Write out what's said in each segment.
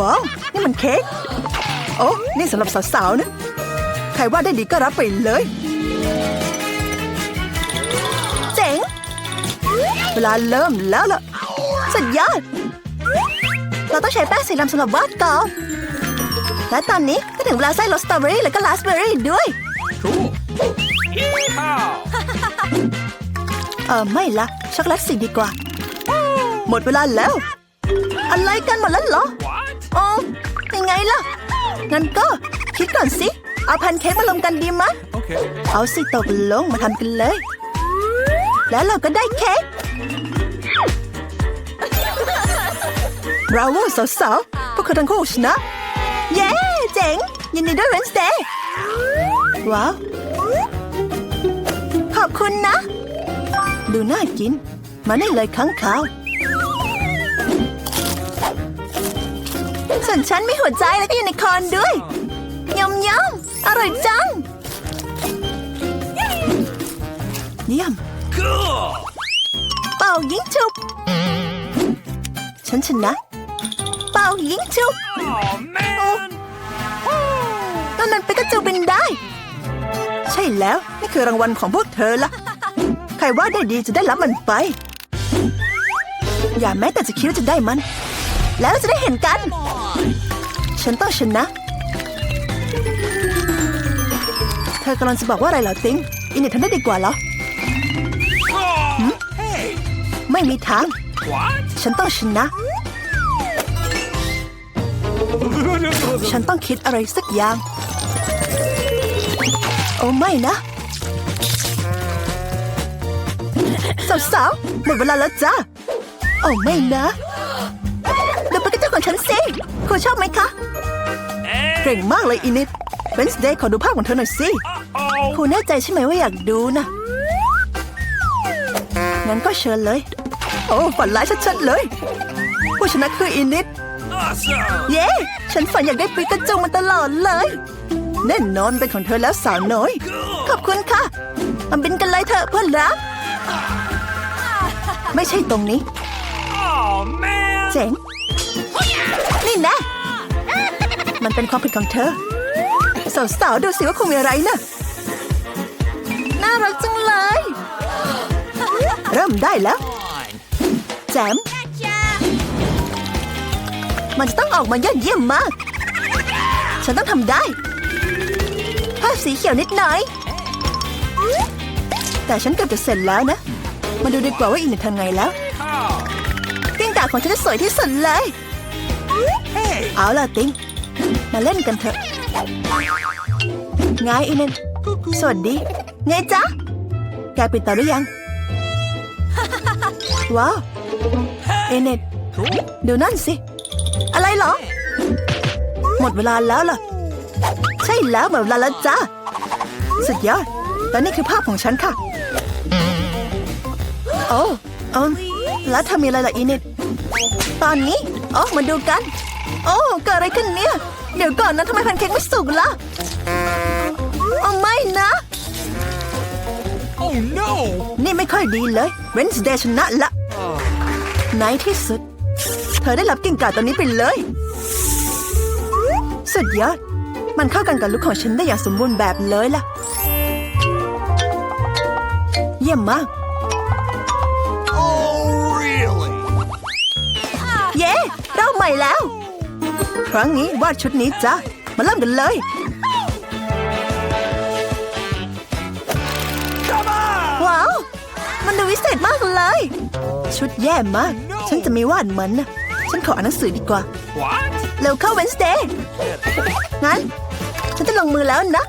ว้าว นี่มันเค้ก โอ้ นี่สำหรับสาวๆนะ ใครว่าได้ดีก็รับไปเลย เจ๋ง เวลาเริ่มแล้วล่ะ สุดยอด เราต้องใช้แป้งสีดำสำหรับวาดก่อนและตอนนี้ก็ถึงเวลาใส่รสสตรอเบอรี่และก็ราสเบอรี่ด้วย Cool. Yeehaw! เออไม่ละช็อกโกแลตสิดีกว่า หมดเวลาแล้ว อะไรกันหมดแล้วเหรอ What? อ๋อยังไงล่ะ งั้นก็คิดก่อนสิ เอาแพนเค้กมาลงกันดีมะ Okay. เอาสิตกลงมาทำกันเลย แล้วเราก็ได้เค้กบราโวสาวๆพวกเขาทั้งคู่ชนะ เย้ เจ๋ง ยินดีด้วยเวนสเดย์ว้าว ขอบคุณนะ ดูน่ากิน มาได้เลยข้างขาว ส่วนฉันมีหัวใจแล้วก็ยูนิคอร์นด้วยยำยำอร่อยจังเยี่ยม Cool. เป่ายิงฉุบ ฉันชนะ เป่ายิงฉุบ Oh man. ตอนนั้นไปกระจูบินได้ ใช่แล้ว นี่คือรางวัลของพวกเธอละใครว่าได้ดีจะได้รับมันไป อย่าแม้แต่จะคิดว่าจะได้มัน แล้วจะได้เห็นกัน ฉันต้องชนะ เธอกำลังจะบอกว่าอะไรเหรอติงอินเนททำได้ดีกว่าเหรอ Oh. Hey. ไม่มีทาง What? ฉันต้องชนะ ฉันต้องคิดอะไรสักอย่าง โอ้ไม่นะ สาวๆหมดเวลาแล้วจ้า โอ้ไม่นะดูไปกระเจ้าของฉันสิ คุณชอบไหมคะ Hey. เก่งมากเลยอินิดเ e นสเดย์ขอดูภาพของเธอหน่อยสิ Uh-oh. คุณแน่ใจใช่ไหมว่าอยากดูนะ งั้นก็เชิญเลย โอ้ฝันร้ายชัดๆเลยผู้ชนะคืออินิด Awesome. เย้ ฉันฝันอยากได้ปิกาจูมาตลอดเลย แน่นอนเป็นของเธอแล้วสาวน้อย ขอบคุณค่ะมาบินกันเลยเถอะเพื่อนรักไม่ใช่ตรงนี้ Oh man. เจ๋ง นี่นะ มันเป็นความผิดของเธอ สาวๆดูสิว่าคงมีอะไรนะน่ารักจังเลย เริ่มได้แล้ว แจม มันจะต้องออกมายอดเยี่ยมมาก ฉันต้องทำได้ ภาพสีเขียวนิดหน่อย แต่ฉันเกือบจะเสร็จแล้วนะ มาดูดีกว่าว่าอินเนททำไงแล้ว How? กิ้งก่าของฉันจะสวยที่สุดเลย เอาล่ะติง มาเล่นกันเถอะไงอินเนสวัสดี ไงจ๊ะ แกปิดต่อหรือยัง ว้าวอินเนท Cool. ดูนั่นสิ อะไรเหรอ หมดเวลาแล้วล่ะ ใช่แล้วหมดเวลาแล้วจ้าสุดยอดและนี่คือภาพของฉันค่ะ โอ้เอมแล้วเธอมีอะไรล่ะอีนิด ตอนนี้ โอ้มาดูกัน โอ้เกิดอะไรขึ้นเนี่ย เดี๋ยวก่อนนะทำไมแพนเค้กไม่สุกล่ะโอ้ไม่นะ Oh no. นี่ไม่ค่อยดีเลยเวนส์เดย์ชนะละในที่สุด เธอได้รับกิ่งก่าตัวนี้ไปเลย สุดยอด มันเข้ากันกับลุคของฉันได้อย่างสมบูรณ์แบบเลยล่ะ เยี่ยมมาก Oh really? เย้เริ่มใหม่แล้ว ครั้งนี้วาดชุดนี้จ้ะมาเริ่มกันเลย Come on. ว้าว มันดูวิเศษมากเลย ชุดแย่มาก ฉันจะไม่วาดมันนะฉันขออ่านหนังสือดีกว่า What? เร็วเข้าเวนสเดย์งั้น ฉันจะลงมือแล้วนะ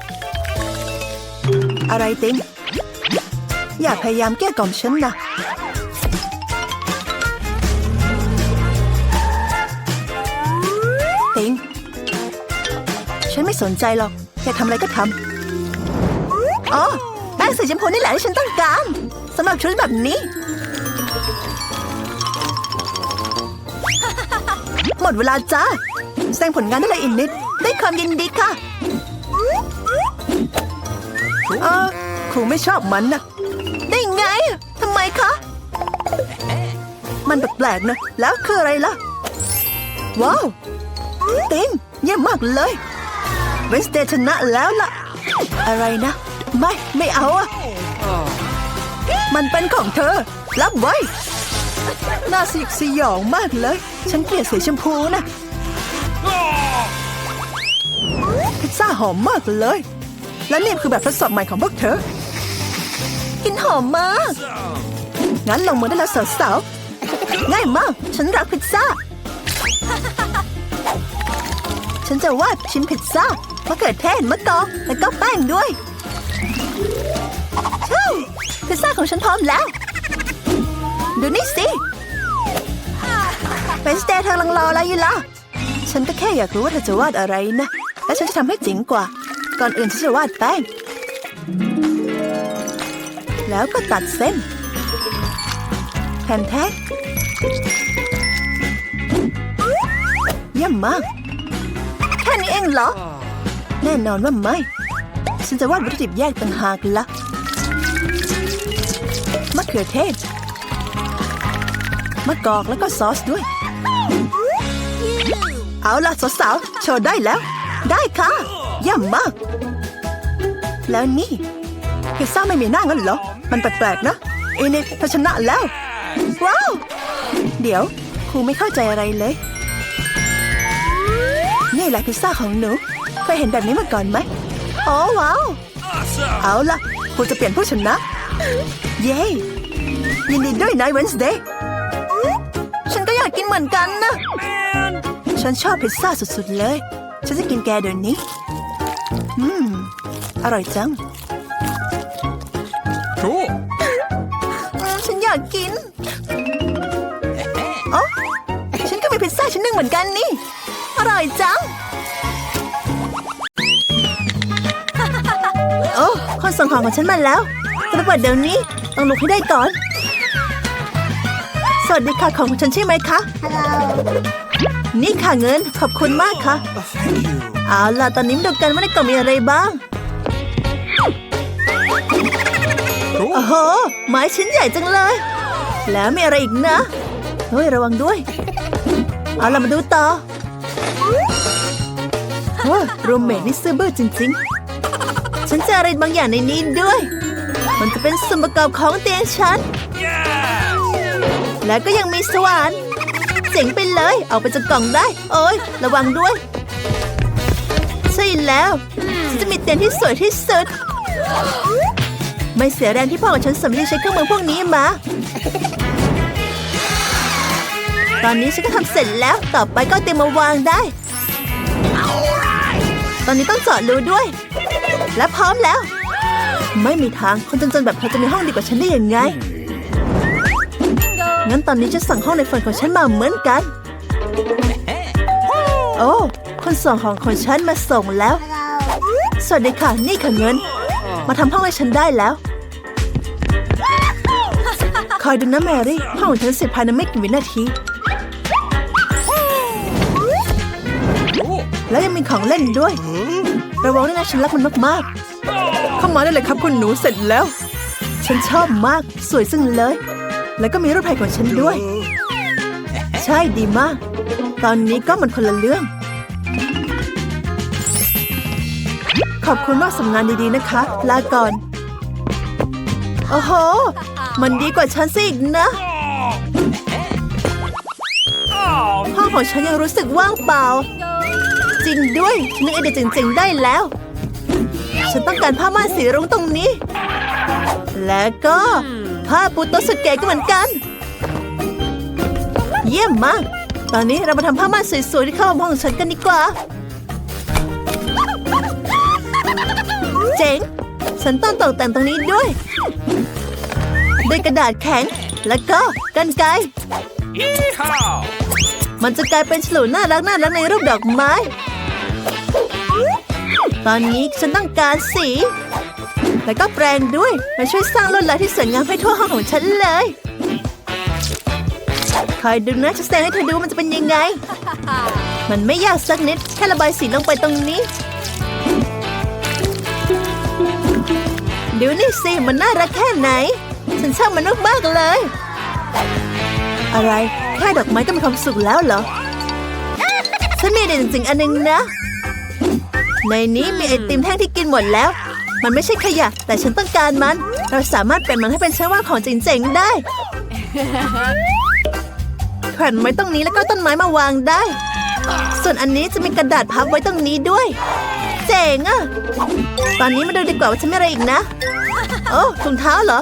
อะไรติง อย่าพยายามแก้กล่อมฉันนะ ฉันไม่สนใจหรอก อยากทำอะไรก็ทำอ๋อแป้งสีชมพูนี่แหละที่ฉันต้องการสำหรับชุดแบบนี้ หมดเวลาจ้าแสดงผลงานได้เลยอีกนิด ได้ความยินดีค่ะเออครูไม่ชอบมันนะได้ไงทำไมคะ มันแปลกๆนะ แล้วคืออะไรล่ะ ว้าว ติมเยี่ยมมากเลย เวนสเดย์ชนะแล้วล่ะ อะไรนะ ไม่ไม่เอาอะมันเป็นของเธอ รับไว้ น่าสยดสยองมากเลย ฉันเกลียดสีชมพูนะพิซซ่าหอมมากเลย และนี่คือแบบทดสอบใหม่ของพวกเธอ กินหอมมาก งั้นลงมือได้แล้วสาวๆง่ายมาก ฉันรักพิซซ่า ฉันจะวาดชิ้นพิซซ่าะเขือเทศมะกอกแล้วก็แป้งด้วยชูพิซซ่าของฉันพร้อมแล้ว ดูนี่สิเป็นสเตย์เธอกำลังรออะไรอยู่ล่ะ ฉันก็แค่อยากรู้ว่าเธอจะวาดอะไรนะ และฉันจะทำให้เจ๋งกว่า ก่อนอื่นฉันจะวาดแป้ง แล้วก็ตัดเส้น แผ่นแท้เยี่ยมมาก แค่นี้เองเหรอ แน่นอนว่าไม่ ฉันจะวาดวัตถุดิบแยกต่างหากละมะเขือเทศ มะกอกแล้วก็ซอสด้วย เอาล่ะสาวๆโชว์ได้แล้ว ได้ค่ะเยี่ยมมาก แล้วนี่พิซซ่าไม่มีหน้างั้นเหรอ มันแปลกๆนะเอเนเธอชนะแล้ว ว้าว เดี๋ยวครูไม่เข้าใจอะไรเลย นี่แหละพิซซ่าของหนู เคยเห็นแบบนี้มาก่อนไหมโอ้ว้าว Awesome. เอาล่ะครูจะเปลี่ยนผู้ชนะ เย้ยินดีด้วยนะเวนส์เดย์ฉันก็อยากกินเหมือนกันนะ Man. ฉันชอบพิซซ่าสุดๆเลย ฉันจะกินแกเดี๋ยวนี้ อืม อร่อยจัง Cool. อืมฉันอยากกินอ๋อฉันก็มีพิซซ่าชิ้นหนึ่งเหมือนกันนี่ อร่อยจัง ส่งของของฉันมาแล้วจะไปเปิดเดี๋ยวนี้ ต้องลุกให้ได้ก่อน สวัสดีค่ะของของฉันใช่ไหมคะ นี่ค่ะเงินขอบคุณมากค่ะ Thank you. เอาล่ะตอนนี้มาดูกันว่าในกล่องมีอะไรบ้าง Cool. โอ้โห ไม้ชิ้นใหญ่จังเลย แล้วมีอะไรอีกนะเฮ้ยระวังด้วย เอาล่ะมาดูต่อว้ารูมเมทนี่ซื่อบื้อจริง ๆ ฉันเจออะไรบางอย่างในนี้ด้วย มันจะเป็นส่วนประกอบของเตียงฉัน Yes. และก็ยังมีสว่านเจ๋งไปเลย เอาไปจากกล่องได้ โอ้ยระวังด้วย ใช่แล้วฉันจะมีเตียงที่สวยที่สุด ไม่เสียแรงที่พ่อกับฉันสมที่ใช้เครื่องมือพวกนี้มา ตอนนี้ฉันก็ทำเสร็จแล้ว ต่อไปก็เอาเตียงมาวางได้ ตอนนี้ต้องเจาะรูด้วย และพร้อมแล้ว ไม่มีทางคนจนๆแบบเธอจะมีห้องดีกว่าฉันได้ยังไง งั้นตอนนี้จะสั่งห้องในฝันของฉันมาเหมือนกัน โอ้ คนส่งของของฉันมาส่งแล้ว สวัสดีค่ะ นี่ค่ะเงิน มาทำห้องให้ฉันได้แล้ว คอยดูนะแมรี่ ห้องของฉันเสร็จภายในไม่กี่วินาที Cool. แล้วยังมีของเล่นด้วย ระวังด้วยนะฉันรักมันมากๆ เข้ามาได้เลยครับคุณหนูเสร็จแล้ว ฉันชอบมากสวยซึ่งเลย แล้วก็มีรูปถ่ายของฉันด้วย ใช่ดีมาก ตอนนี้ก็มันคนละเรื่อง ขอบคุณมากสำงานดีๆนะคะ ลาก่อน โอ้โห มันดีกว่าฉันซะอีกนะ Oh. ห้องของฉันยังรู้สึกว่างเปล่า จริงด้วยฉันนึกไอเดียเจ๋งๆได้แล้ว ฉันต้องการผ้าม่านสีรุ้งตรงนี้ และก็ผ้าปูโต๊ะสุดเก๋ก็เหมือนกัน เยี่ยมมาก ตอนนี้เรามาทำผ้าม่านสวยๆที่เข้ามาห้องของฉันกันดีกว่า เจ๋ง ฉันต้องตกแต่งตรงนี้ด้วย ด้วยกระดาษแข็ง แล้วก็กันไกร Yeehaw. มันจะกลายเป็นฉลุน่ารักน่ารักในรูปดอกไม้ ตอนนี้ฉันต้องการสี แล้วก็แปรงด้วยมาช่วยสร้างลวดลายที่สวยงามให้ทั่วห้องของฉันเลย คอยดูนะจะแสดงให้เธอดูมันจะเป็นยังไง มันไม่ยากสักนิดแค่ระบายสีลงไปตรงนี้ดูนี่สิมันน่ารักแค่ไหน ฉันชอบมันมากๆเลย อะไรแค่ดอกไม้ก็มีความสุขแล้วเหรอฉันมีเดียจริงอันนึงนะ ในนี้มีไอติมแท่งที่กินหมดแล้ว มันไม่ใช่ขยะ แต่ฉันต้องการมัน เราสามารถเปลี่ยนมันให้เป็นช่างว่าของเจ๋งๆได้แขวนไว้ตรงนี้แล้วก็ต้นไม้มาวางได้ ส่วนอันนี้จะมีกระดาษพับไว้ตรงนี้ด้วย เจ๋งอะตอนนี้มาดูดีกว่าว่าฉันมีอะไรอีกนะ โอ้ถุงเท้าเหรอ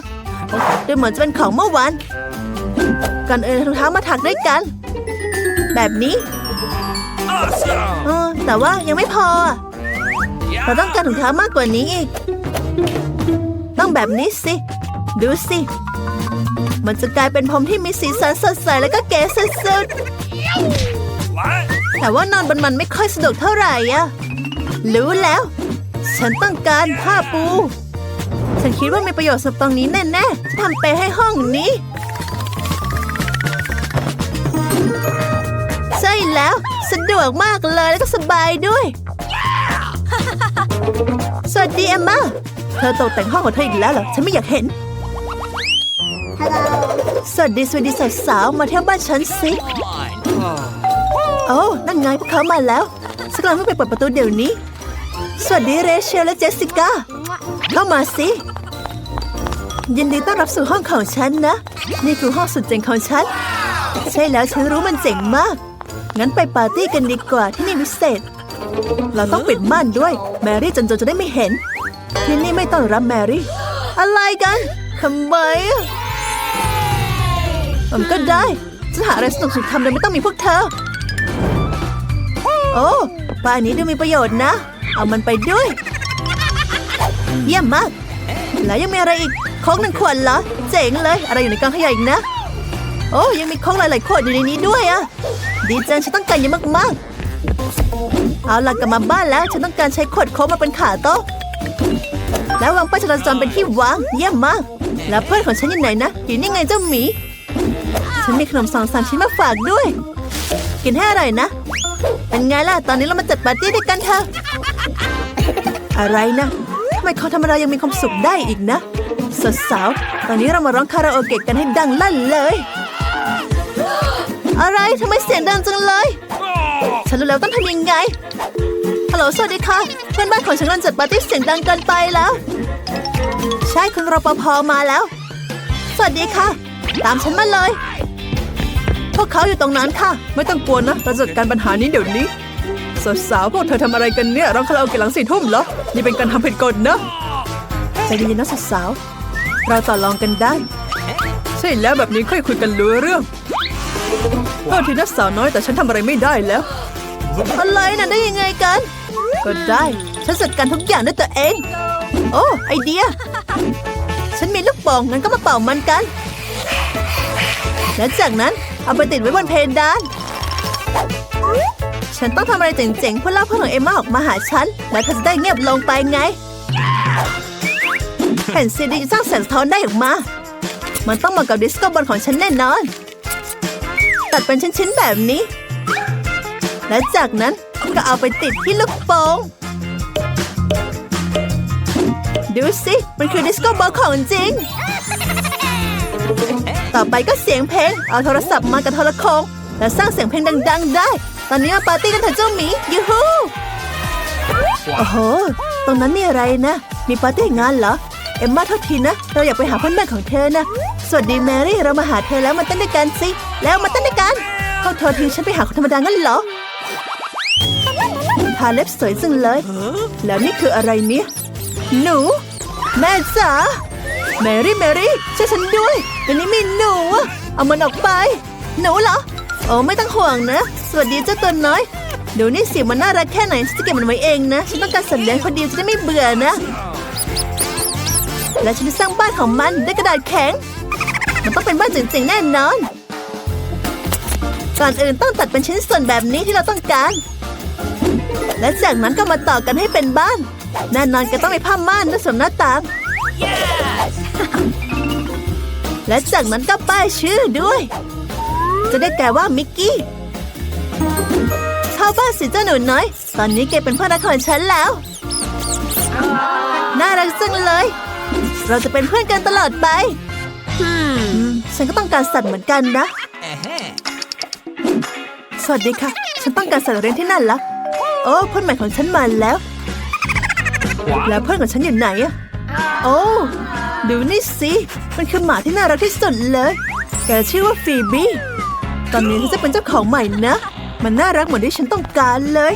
โอ้ดูเหมือนจะเป็นของเมื่อวาน ก่อนอื่นเอาถุงเท้ามาถักด้วยกัน แบบนี้ Awesome. เออแต่ว่ายังไม่พออะ เราต้องการถุงเท้ามากกว่านี้อีก ต้องแบบนี้สิ ดูสิ มันจะกลายเป็นผมที่มีสีสันสดใสแล้วก็เก๋สุดๆแต่ว่านอนบนมันไม่ค่อยสะดวกเท่าไหร่อะรู้แล้ว ฉันต้องการผ้าปู ฉันคิดว่ามีประโยชน์สำหรับตรงนี้แน่ๆทำเปให้ห้องนี้ ใช่แล้ว สะดวกมากเลยแล้วก็สบายด้วย สวัสดีเอมมาเธอตกแต่งห้องของเธออีกแล้วเหรอ ฉันไม่อยากเห็น สวัสดีสวัสดีสาวๆ มาเที่ยวบ้านฉันสิโอ้นั่นไงพวกเขามาแล้วสกลังไม่ไปเปิดประตูเดี๋ยวนี้ สวัสดีเรเชลและเจสสิก้า เข้ามาสิยินดีต้อนรับสู่ห้องของฉันนะ นี่คือห้องสุดเจ๋งของฉัน ใช่แล้วฉันรู้มันเจ๋งมาก งั้นไปปาร์ตี้กันดีกว่าที่นี่พิเศษ เราต้องปิดม่านด้วย แมรี่จนจนจะได้ไม่เห็น ที่นี่ไม่ต้อนรับแมรี่ อะไรกันทำไมอะผมก็ได้ฉันหาอะไรสนุกสุดทำโดยไม่ต้องมีพวกเธอ โอ้ป้ายนี้ดูมีประโยชน์นะ เอามันไปด้วย เยี่ยมมาก แล้วยังมีอะไรอีกโค้กหนึ่งขวดเหรอ เจ๋งเลย อะไรอยู่ในกล่องขยะอีกนะ โอ้ยังมีโค้กหลายๆขวดอยู่ในนี้ด้วยอะดีจังฉันต้องการเยอะมากๆเอาล่ะกลับมาบ้านแล้วฉันต้องการใช้ขวดโค้กมาเป็นขาโต๊ะ แล้ววางป้ายจราจรเป็นที่วางเยี่ยมมาก แล้วเพื่อนของฉันอยู่ไหนนะอยู่นี่ไงเจ้าหมี ฉันมีขนมสองสามชิ้นมาฝากด้วย กินให้อร่อยนะ เป็นไงล่ะตอนนี้เรามาจัดปาร์ตี้ด้วยกันเถอะอะไรนะทำไมคนธรรมดายังมีความสุขได้อีกนะสาวๆตอนนี้เรามาร้องคาราโอเกะกันให้ดังลั่นเลย อะไรทำไมเสียงดังจังเลย ฉันรู้แล้วต้องทำยังไง ฮัลโหลสวัสดีค่ะ เพื่อนบ้านของฉันกำลังจัดปาร์ตี้เสียงดังเกินไปแล้ว ใช่คุณรปภมาแล้ว สวัสดีค่ะ ตามฉันมาเลย พวกเขาอยู่ตรงนั้นค่ะ ไม่ต้องกลัวนะเราจัดการปัญหานี้เดี๋ยวนี้ สาวๆพวกเธอทำอะไรกันเนี่ยร้องคาราโอเกะหลังสี่ทุ่มเหรอ นี่เป็นการทำผิดกฎนะใจเย็นๆนะสาวๆเราต่อรองกันได้ ใช่แล้วแบบนี้ค่อยคุยกันรู้เรื่อง โทษทีนะสาวน้อยแต่ฉันทำอะไรไม่ได้แล้ว อะไรน่ะได้ยังไงกัน ก็ได้ ฉันจัดการทุกอย่างด้วยตัวเอง โอ้ไอเดีย ฉันมีลูกโป่องงั้นก็มาเป่ามันกัน และจากนั้นเอาไปติดไว้บนเพดาน ฉันต้องทำอะไรเจ๋งๆเพื่อล่าเพื่อนของเอมมาออกมาหาฉัน แล้วเธอจะได้เงียบลงไปไงแผ่นซีดีจะสร้างแสงสะท้อนได้ออกมา มันต้องเหมาะกับดิสโก้บอลของฉันแน่นอน ตัดเป็นชิ้นๆแบบนี้ และจากนั้นก็เอาไปติดที่ลูกโป่งดูสิ มันคือดิสโก้บอลของจริง ต่อไปก็เสียงเพลง เอาโทรศัพท์มากับโทรโขงและสร้างเสียงเพลงดัง ๆ ได้ ตอนนี้มาปาร์ตี้กันเถอะเจ้าหมี ยูฮูโอ้โห ตรงนั้นนี่อะไรนะ มีปาร์ตี้งานเหรอ เอ็มมาโทษทีนะ เราอยากไปหาเพื่อนบ้านของเธอนะ สวัสดีแมรี่เรามาหาเธอแล้วมาเต้นด้วยกันสิ แล้วมาเต้นด้วยกันพวกเธอทิ้งฉันไปหาคนธรรมดางั้นเหรอทาเล็บสวยจังเลย แล้วนี่คืออะไรเนี่ย หนู แม่จ๋าแมรี่แมรี่ช่วยฉันด้วยเดี๋ยวนี้มีหนู เอามันออกไป หนูเหรอ โอ้ไม่ต้องห่วงนะ สวัสดีเจ้าตัวน้อยดูนี่สิมันน่ารักแค่ไหนฉันจะเก็บมันไว้เองนะ ฉันต้องการสัตว์เลี้ยงคนเดียวจะได้ไม่เบื่อนะ และฉันจะสร้างบ้านของมันด้วยกระดาษแข็ง มันต้องเป็นบ้านเจ๋งๆแน่นอน ก่อนอื่นต้องตัดเป็นชิ้นส่วนแบบนี้ที่เราต้องการ และจากนั้นก็มาต่อกันให้เป็นบ้าน แน่นอนก็ต้องมีผ้าม่านและสวมหน้าต่างและจากนั้นก็ป้ายชื่อด้วย จะได้แก่ว่ามิกกี้เข้าบ้านสิเจ้าหนูน้อย ตอนนี้แกเป็นพ่อรักของฉันแล้ว น่ารักจังเลย เราจะเป็นเพื่อนกันตลอดไป อืม ฉันก็ต้องการสัตว์เหมือนกันนะ สวัสดีค่ะ ฉันต้องการสัตว์เลี้ยงที่น่ารักโอ้เพื่อนใหม่ของฉันมาแล้ว แล้วเพื่อนของฉันอยู่ไหนอะโอ้ดูนี่สิมันคือหมาที่น่ารักที่สุดเลย แกชื่อว่าฟีบี้ตอนนี้ฉันจะเป็นเจ้าของใหม่นะ มันน่ารักเหมือนที่ฉันต้องการเลย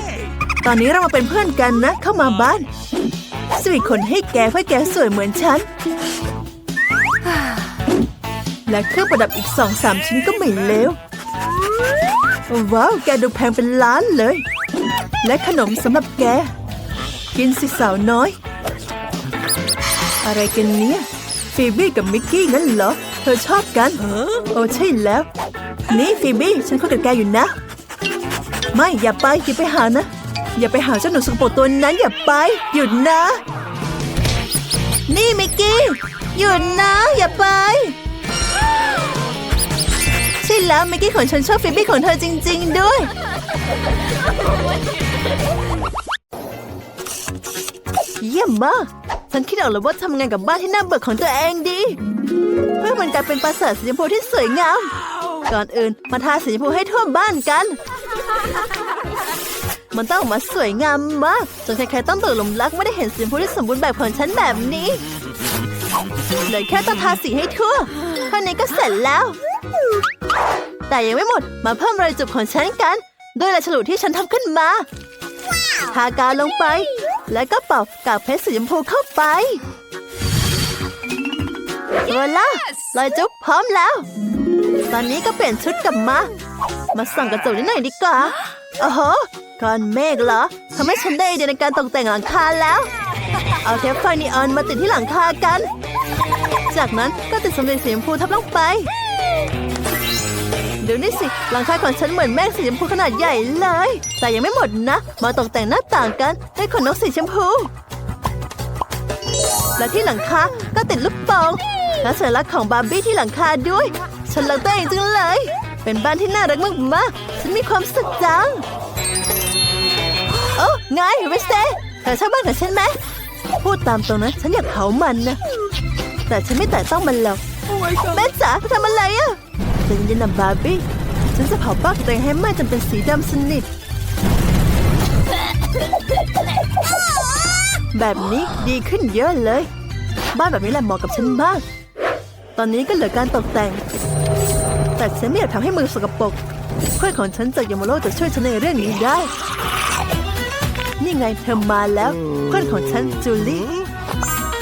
ตอนนี้เรามาเป็นเพื่อนกันนะ เข้ามาบ้านสวีทคนให้แกเพื่อแกสวยเหมือนฉัน และเครื่องประดับอีกสองสามชิ้นก็ไม่เลวว้าว แกดูแพงเป็นล้านเลย และขนมสำหรับแก กินสิสาวน้อย อะไรกันเนี่ยฟีบี้กับมิกกี้งั้นเหรอ เธอชอบกัน โอ้ใช่แล้ว นี่ฟีบี้ฉันคุยกับแกอยู่นะ ไม่อย่าไปอย่าไปหานะ อย่าไปหาเจ้าหนูสกปรกตัวนั้นอย่าไป หยุดนะ นี่มิกกี้หยุดนะ อย่าไป แล้วมิกกี้ของฉันชอบฟีบี้ของเธอจริง ๆ ด้วย เยี่ยมมาก ฉันคิดออกแล้วว่าทำงานกับบ้านที่น่าเบื่อของตัวเองดี เพื่อมันกลายเป็นปราสาทสีชมพูที่สวยงาม ก่อนอื่นมาทาสีชมพูให้ทั่วบ้านกัน มันต้องออกมาสวยงามมากจนใครๆต้องตกหลุมรักไม่ได้เห็นสีชมพูที่สมบูรณ์แบบของฉันแบบนี้เลือแค่ต้องทาสีให้ทั่วเท่านี้ก็เสร็จแล้ว แต่ยังไม่หมดมาเพิ่มรอยจุบของฉันกัน ด้วยลายฉลุที่ฉันทำขึ้นมาทากาวลงไป แล้วก็เป่ากากเพชรสีชมพูเข้าไปโวล่ารอยจุบพร้อมแล้ว ตอนนี้ก็เปลี่ยนชุดกลับมา มาส่องกระจกนิดหน่อยดีกว่าโอ้โหก้อนเมฆเหรอทำให้ฉันได้ไอเดียในการตกแต่งหลังคาแล้ว เอาเทปไฟนีออนมาติดที่หลังคากัน จากนั้นก็ติดสำลีสีชมพูทับลงไปเดี๋ยวนี่สิหลังคาของฉันเหมือนแมงสีชมพูขนาดใหญ่เลย แต่ยังไม่หมดนะ มาตกแต่งหน้าต่างกันด้วยขนนกสีชมพู และที่หลังคาก็ติดลูกโป่งและสัญลักษณ์ของบาร์บี้ที่หลังคาด้วย ฉันรักตัวเองจังเลย เป็นบ้านที่น่ารักมากๆฉันมีความสุขจังโอ้ไงเวสเต้เธอชอบบ้านของฉันไหมพูดตามตรงนะฉันอยากเผามันนะแต่ฉันไม่แต่ต้องมันหรอกแม่จ๋าทำอะไรอะ ใจเย็นๆนะบาร์บี้ฉันจะเผาบ้านตัวเองให้ไหม้จนเป็นสีดำสนิท แบบนี้ดีขึ้นเยอะเลย บ้านแบบนี้แหละเหมาะกับฉันมาก ตอนนี้ก็เหลือการตกแต่ง แต่ฉันไม่อยากทำให้มือสกปรกเพื่อนของฉันจากยามาโลจะช่วยฉันในเรื่องนี้ได้ นี่ไงเธอมาแล้ว เพื่อนของฉันจูลี่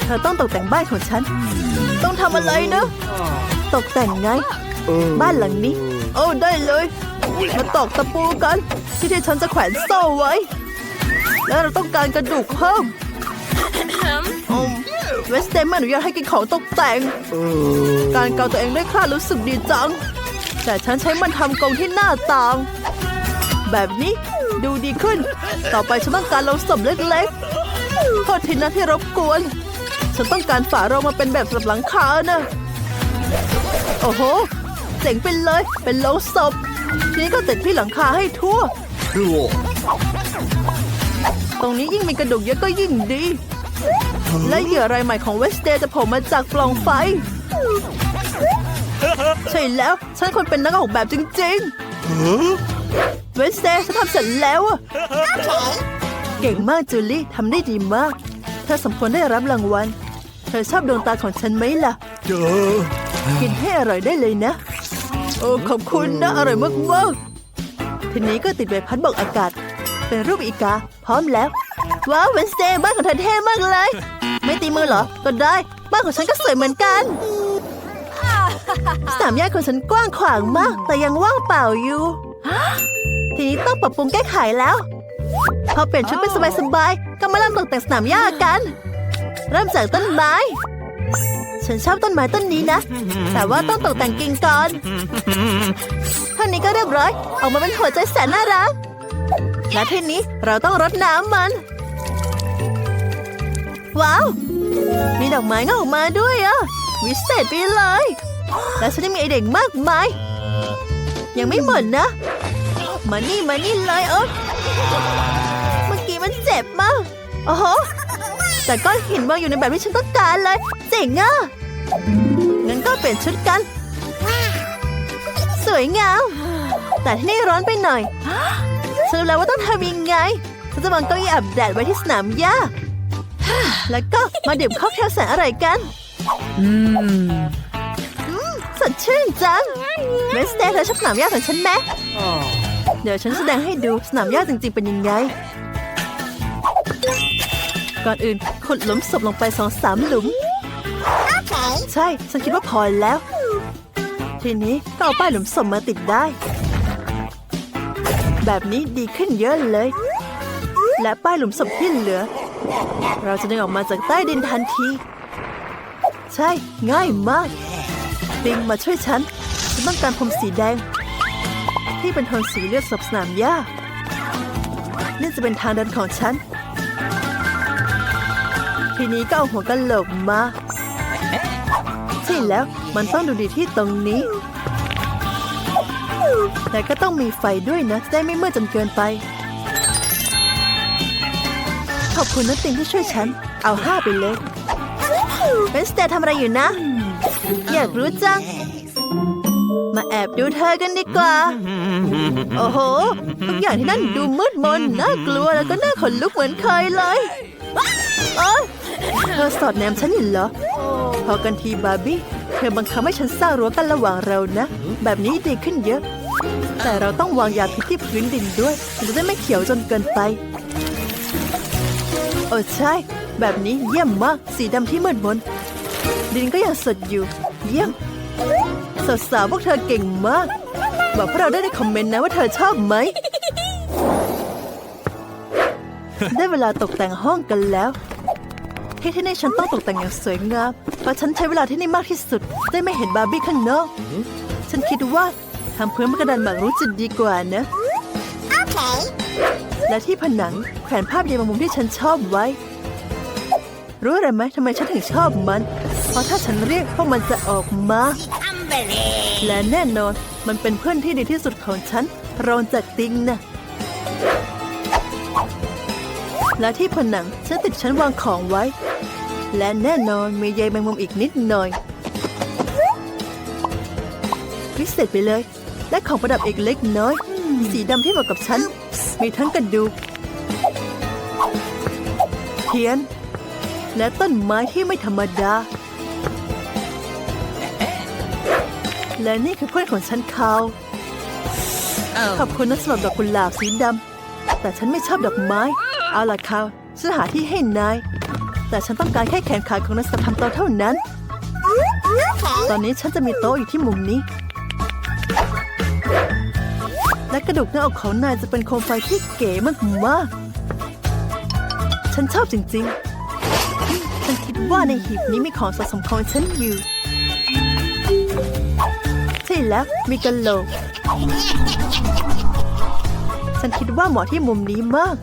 เธอต้องตกแต่งบ้านของฉัน ต้องทำอะไรนะ ตกแต่งไง บ้านหลังนี้ โอ้ได้เลย มาตอกตะปูกัน ที่ที่ฉันจะแขวนโซ่ไว้ แล้วเราต้องการกระดูกเพิ่มอืมเวสเตนไม่อนุญาตให้กินของตกแต่ง การเกาตัวเองด้วยค่ารู้สึกดีจัง แต่ฉันใช้มันทำกรงที่หน้าต่าง แบบนี้ดูดีขึ้น ต่อไปฉันต้องการโลงศพเล็กๆโทษทีนะที่รบกวน ฉันต้องการฝาโรงมาเป็นแบบสำหรับหลังคานะโอ้โห เจ๋งไปเลย เป็นโลงศพทีนี้ก็ติดที่หลังคาให้ทั่ว Cool. ตรงนี้ยิ่งมีกระดูกเยอะก็ยิ่งดี และเหยื่อรายใหม่ของเวสเดย์จะโผล่มาจากปล่องไฟ ใช่แล้ว ฉันควรเป็นนักออกแบบจริงๆ เวสเดย์ฉันทำเสร็จแล้วอะเก่งมากจูลี่ทำได้ดีมาก เธอสมควรได้รับรางวัล เธอชอบดวงตาของฉันไหมล่ะ Duh. กินให้อร่อยได้เลยนะโอ้ขอบคุณนะอร่อยมากๆทีนี้ก็ติดใบพัดบอกอากาศ เป็นรูปอีกา พร้อมแล้ว ว้าวเวนเดย์บ้านของเธอเท่มากเลย ไม่ตีมือเหรอ ก็ได้ บ้านของฉันก็สวยเหมือนกัน สามหญ้าของฉันกว้างขวางมาก แต่ยังว่างเปล่าอยู่ ทีนี้ต้องปรับปรุงแก้ไขแล้ว พอเปลี่ยนชุดเป็นสบายๆก็มาเริ่มตกแต่งสนามหญ้ากัน เริ่มจากต้นไม้ ฉันชอบต้นไม้ต้นนี้นะ แต่ว่าต้องตกแต่งกิ่งก่อนท่านี้ก็เรียบร้อย ออกมาเป็นหัวใจแสนน่ารัก และทีนี้เราต้องรดน้ำมัน ว้าว มีดอกไม้งอกมาด้วยอะ วิเศษไปเลย และฉันยังมีไอเด็กมากมาย ยังไม่หมดนะ มานี่มานี่เลยเออเมื่อกี้มันเจ็บมากโอ้โห แต่ก้อนหินวางอยู่ในแบบที่ฉันต้องการเลย เจ๋งอะงั้นก็เปลี่ยนชุดกัน สวยงาม แต่ที่นี่ร้อนไปหน่อย ฉันรู้แล้วว่าต้องทำยังไงฉันจะวางเก้าอี้อาบแดดไว้ที่สนามหญ้า แล้วก็มาดื่มค็อกเทลแสนอร่อยกันอืมสดชื่นจังเวสเตย์เธอชอบสนามหญ้าของฉันไหมเดี๋ยวฉันแสดงให้ดูสนามหญ้าจริงๆเป็นยังไง ก่อนอื่นขุดหลุมศพลงไปสองสามหลุม ใช่ ฉันคิดว่าพอแล้ว ทีนี้ก็เอาป้ายหลุมศพมาติดได้ แบบนี้ดีขึ้นเยอะเลย และป้ายหลุมศพที่เหลือ เราจะดึงออกมาจากใต้ดินทันที ใช่ ง่ายมากติงมาช่วยฉัน ฉันต้องการพรมสีแดง ที่เป็นโทนสีเลือดศพสนามหญ้านี่จะเป็นทางเดินของฉัน ทีนี้ก็เอาหัวกะโหลกมา ใช่แล้วมันต้องดูดีที่ตรงนี้ แต่ก็ต้องมีไฟด้วยนะจะได้ไม่มืดจนเกินไป ขอบคุณนะติงที่ช่วยฉัน เอาห้าไปเลยเบนสเตย์ทำอะไรอยู่นะ อยากรู้จัง มาแอบดูเธอกันดีกว่า โอ้โห ทุกอย่างที่นั่นดูมืดมนน่ากลัวแล้วก็น่าขนลุกเหมือนเคยเลย เอ้ย เธอสอดแนมฉันอยู่เหรอ พอกันทีบาร์บี้ เธอบังคับให้ฉันสร้างรั้วกันระหว่างเรานะ แบบนี้ดีขึ้นเยอะ แต่เราต้องวางยาพิษที่พื้นดินด้วยจะได้ไม่เขียวจนเกินไป โอ้ใช่ แบบนี้เยี่ยมมาก สีดำที่มืดมน ดินก็ยังสดอยู่ เยี่ยม สาวๆพวกเธอเก่งมาก บอกพวกเราได้ในคอมเมนต์นะว่าเธอชอบไหมได้เวลาตกแต่งห้องกันแล้ว ที่ที่นี่ฉันต้องตกแต่งอย่างสวยงามเพราะฉันใช้เวลาที่นี่มากที่สุด ได้ไม่เห็นบาร์บี้ข้างนอกฉันคิดว่าทำพื้นมะกระดานหมากรุกจะดีกว่านะและที่ผนังแขวนภาพใยแมงมุมที่ฉันชอบไว้ รู้อะไรไหมทำไมฉันถึงชอบมัน เพราะถ้าฉันเรียกพวกมันจะออกมาและแน่นอนมันเป็นเพื่อนที่ดีที่สุดของฉันรองจากติงนะ และที่ผนังฉันติดชั้นวางของไว้ และแน่นอนมีใยแมงมุมอีกนิดหน่อยพิเศษไปเลย และของประดับอีกเล็กน้อย สีดำที่เหมาะกับฉัน มีทั้งกระดูกเทียน และต้นไม้ที่ไม่ธรรมดา และนี่คือเพื่อนของฉันเขาขอบคุณนะสำหรับดอกกุหลาบสีดำแต่ฉันไม่ชอบดอกไม้ เอาล่ะเขาฉันหาที่ให้นาย แต่ฉันต้องการแค่แขนขาของนักสทำโตเท่านั้น ตอนนี้ฉันจะมีโต๊ะอยู่ที่มุมนี้ และกระดูกหน้าอกของนายจะเป็นโคมไฟที่เก๋มากๆฉันชอบจริง ๆ ฉันคิดว่าในหีบนี้มีของสะสมของฉันอยู่ ใช่แล้วมีกะโหลก ฉันคิดว่าเหมาะที่มุมนี้มาก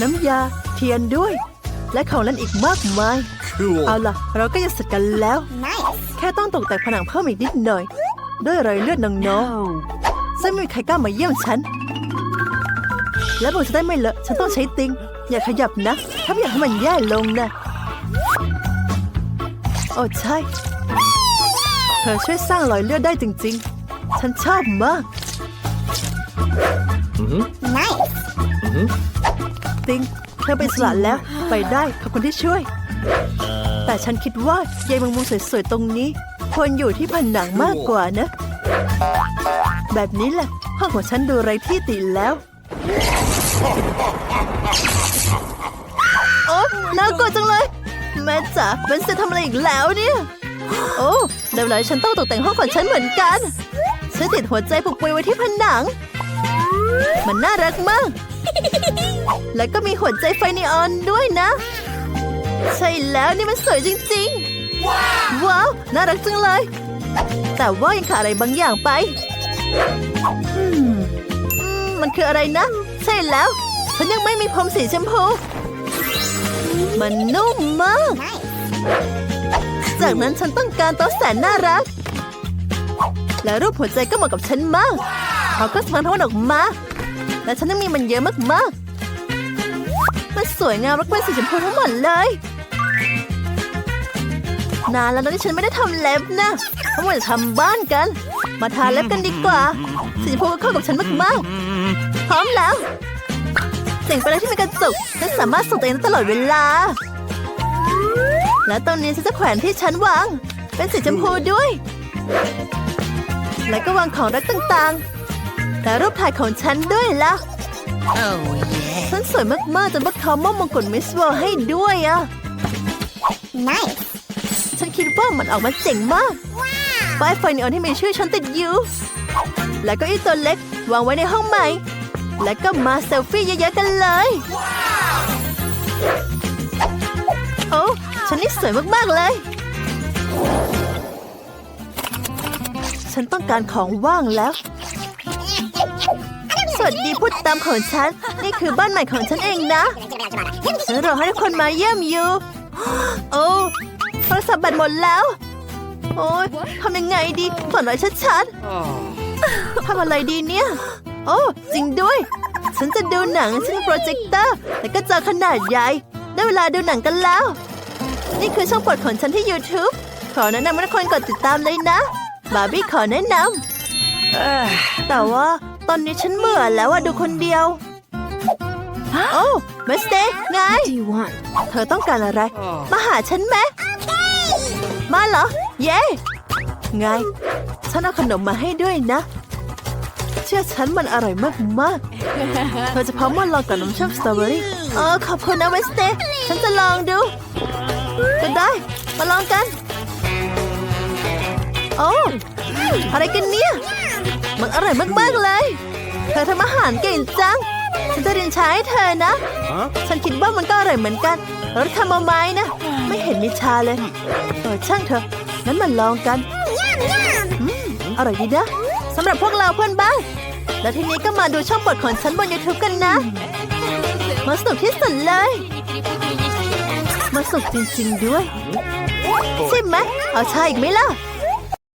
น้ำยาเทียนด้วย และของเล่นอีกมากมาย Cool. เอาล่ะ เราก็จะเสร็จกันแล้วแค่ต้องตกแต่งผนังเพิ่มอีกนิดหน่อย ด้วยรอยเลือดน้องๆซึ่งไม่มีใครกล้ามาเยี่ยมฉัน และผมจะได้ไม่เลอะฉันต้องใช้ติง อย่าขยับนะ ถ้าไม่อยากให้มันแย่ลงนะโอ้ใช่ เธอช่วยสร้างรอยเลือดได้จริง ๆ ฉันชอบมาก ติง เธอเป็นสลัดแล้วไปได้ขอบคุณที่ช่วย แต่ฉันคิดว่าใยแมงมุมสวยๆตรงนี้ควรอยู่ที่ผนังมากกว่านะ แบบนี้แหละห้องของฉันดูไรที่ติแล้ว โอ้น่ากลัวจังเลย แม่จ๋าเบนจะทำอะไรอีกแล้วเนี่ย โอ้ได้เวลาที่ฉันต้องตกแต่งห้องของฉันเหมือนกัน ฉันติดหัวใจผูกปุยไว้ที่ผนัง มันน่ารักมาก แล้วก็มีหัวใจไฟนีออนด้วยนะ ใช่แล้วนี่มันสวยจริงๆ ว้าว น่ารักจังเลย แต่ว่ายังขาดอะไรบางอย่างไปม,มันคืออะไรนะ ใช่แล้ว ฉันยังไม่มีผมสีชมพู มันนุ่มมาก จากนั้นฉันต้องการโต๊ะแสนน่ารัก และรูปหัวใจก็เหมาะกับฉันมากเขาก็สมันทวันออกมา และฉันยังมีมันเยอะมากๆ มันสวยงามและเป็นสีชมพูทั้งหมดเลย นานแล้วนะที่ฉันไม่ได้ทำเล็บนะเพราะว่าจะทำบ้านกัน มาทาเล็บกันดีกว่า สีชมพูก็เข้ากับฉันมากพร้อมแล้วเจ๋งไปเลยที่มีกระจุกฉันสามารถส่งตัวเองได้ตลอดเวลา แล้วตรงนี้ฉันจะแขวนที่ชั้นวาง เป็นสีชมพูด้วย แล้วก็วางของรักต่างๆและรูปถ่ายของฉันด้วยล่ะ ฉันสวยมากๆจนพวกเขามอบมงกุฎมิสเวิลด์ให้ด้วยอะ Nice. ฉันคิดว่ามันออกมาเจ๋งมากป้ายไฟนีออนที่มีชื่อฉันติดอยู่ แล้วก็อีตัวเล็กวางไว้ในห้องใหม่ แล้วก็มาเซลฟี่เยอะๆกันเลย โอ้ ฉันนี่สวยมากๆเลย ฉันต้องการของว่างแล้วส วัสดีพูดตามของฉัน นี่คือบ้านใหม่ของฉันเองนะฉันรอให้ทุกคนมาเยี่ยมอยู่ โอ้โทรศัพท์แบตหมดแล้ว โอ้ยทำยังไงดีฝันไว้ชัดๆทำอะไรดีเนี่ย โอ้จริงด้วย ฉันจะดูหนังฉันโปรเจคเตอร์แล้วก็จอขนาดใหญ่ ได้เวลาดูหนังกันแล้ว นี่คือช่องโปรดของฉันที่ YouTube ขอแนะนำให้ทุกคนกดติดตามเลยนะ บาร์บี้ขอแนะนำแต่ว่า ตอนนี้ฉันเบื่อแล้วอะดูคนเดียว โอ้เมสเตไง Do you want? เธอต้องการอะไร มาหาฉันไหมมาเหรอ เย้ไง ฉันเอาขนมมาให้ด้วยนะ เชื่อฉันมันอร่อยมากๆเธอจะพร้อมมาลองกับนมชอบสตรอเบอรี่เออขอบคุณนะเวสเตย์ฉันจะลองดู ก็ได้ มาลองกัน โอ้อะไรกันเนี่ย มันอร่อยมากๆเลย เธอทำอาหารเก่งจัง ฉันจะเรียนใช้ให้เธอนะ ฉันคิดว่ามันก็อร่อยเหมือนกันรสคาโมไมล์นะ ไม่เห็นมีชาเลยเออช่างเถอะงั้นมาลองกันอืมอร่อยดีนะสำหรับพวกเราเพื่อนบ้าน แล้วทีนี้ก็มาดูช่องบทของฉันบน YouTube กันนะมาสนุกที่สุดเลยมาสนุกจริง ๆด้วย ใช่ไหมเอาชาอีกไหมล่ะ